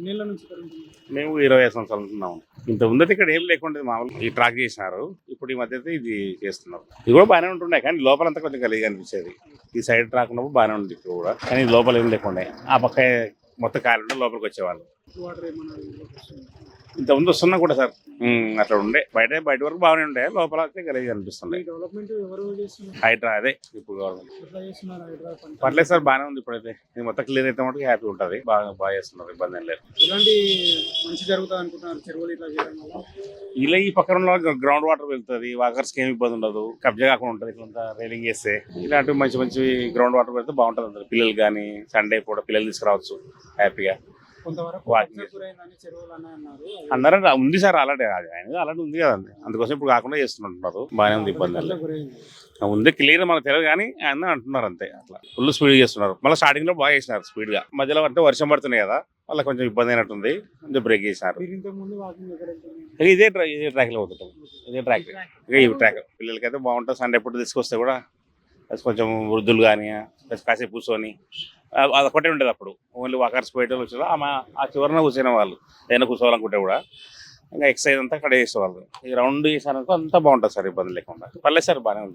ఎన్నేళ్ళ నుంచి? మేము ఇరవై ఐదు సంవత్సరాలు ఉంటున్నాం ఇంత ఉన్నది ఇక్కడ ఏం లేకుండా మామూలు. ఈ ట్రాక్ చేసినారు. ఇప్పుడు ఈ మధ్య అయితే ఇది చేస్తున్నారు. ఇది కూడా బాగానే ఉంటుండే కానీ లోపలంతా కొంచెం కలిగి అనిపించేది. ఈ సైడ్ ట్రాక్ ఉన్నప్పుడు బాగానే ఉంది ఇక్కడ కూడా కానీ లోపల ఏం లేకుండా. ఆ పక్క మొత్తం ఉండే లోపలికి వచ్చేవాళ్ళు. వాటర్ ఏమన్నా వస్తుందా? ఇంత ముందు వస్తున్నా కూడా సార్. అట్లా ఉండే. బయట బయట వరకు బాగానే ఉండే. లోపల అయితే ఎవరు చేస్తున్నారు? హైడ్రా అదే ఇప్పుడు గవర్నమెంట్. ఎట్లా చేస్తున్నారు హైదరాబాద్ పంట? పర్లేదు సార్ బాగానే ఉంది ఇప్పుడైతే. ఇది మొత్తం క్లియర్ అయితే మటుకు హ్యాపీ ఉంటుంది. బాగా బాగా చేస్తున్నారు ఇబ్బంది ఏం లేదు. ఎలాంటి మంచి జరుగుతుంది అనుకుంటున్నారు? చెరువులు ఇట్లా చేయడం వల్ల? ఇలా ఈ పక్కన ఉన్న గ్రౌండ్ వాటర్ వెళ్తుంది. వాకర్స్కి ఏమి ఇబ్బంది ఉండదు. కబ్జా కాకుండా ఉంటుంది ఇట్లా రైలింగ్ చేస్తే. ఇలాంటి మంచి మంచి గ్రౌండ్ వాటర్ పెడితే బాగుంటుంది అందరు. పిల్లలు కానీ సండే కూడా పిల్లలు తీసుకురావచ్చు. హ్యాపీగా అందరూ ఉంది సార్ అలాంటి ఆయన అలాంటి ఉంది కదండి. అందుకోసం ఇప్పుడు కాకుండా చేస్తున్నట్టున్నారు బాగానే ఉంది ఇబ్బంది ఉంది క్లియర్ మనకు తెలియదు కానీ ఆయన అంటున్నారు అంతే అట్లా. ఫుల్ స్పీడ్ చేస్తున్నారు. మళ్ళీ స్టార్టింగ్లో బాగా చేసినారు స్పీడ్గా. మధ్యలో అంటే వర్షం పడుతున్నాయి కదా వాళ్ళకి కొంచెం ఇబ్బంది అయినట్టుంది. కొంచెం బ్రేక్ చేసినారు. ఇదే ట్రాక్ ఇదే ట్రాక్లో పోతుంటాం. ఇదే ట్రాక్ ఇక ఈ ట్రాక్ పిల్లలకైతే బాగుంటుంది. సండే ఎప్పుడు తీసుకొస్తే కూడా కొంచెం వృద్ధులు కానీ కాసేపు కూర్చొని అది ఒకటే ఉండేది అప్పుడు. ఓన్లీ వాకర్స్ పోయేటోళ్ళు వచ్చారు ఆమె ఆ చివరన కూర్చునే వాళ్ళు. ఏదైనా కూర్చోవాలనుకుంటే కూడా. ఇంకా ఎక్సర్సైజ్ అంతా అక్కడ చేసేవాళ్ళు. ఈ రౌండ్ చేసారనుకో అంతా బాగుంటుంది సార్ ఇబ్బంది లేకుండా. పర్లేదు సార్ బాగానే ఉంది.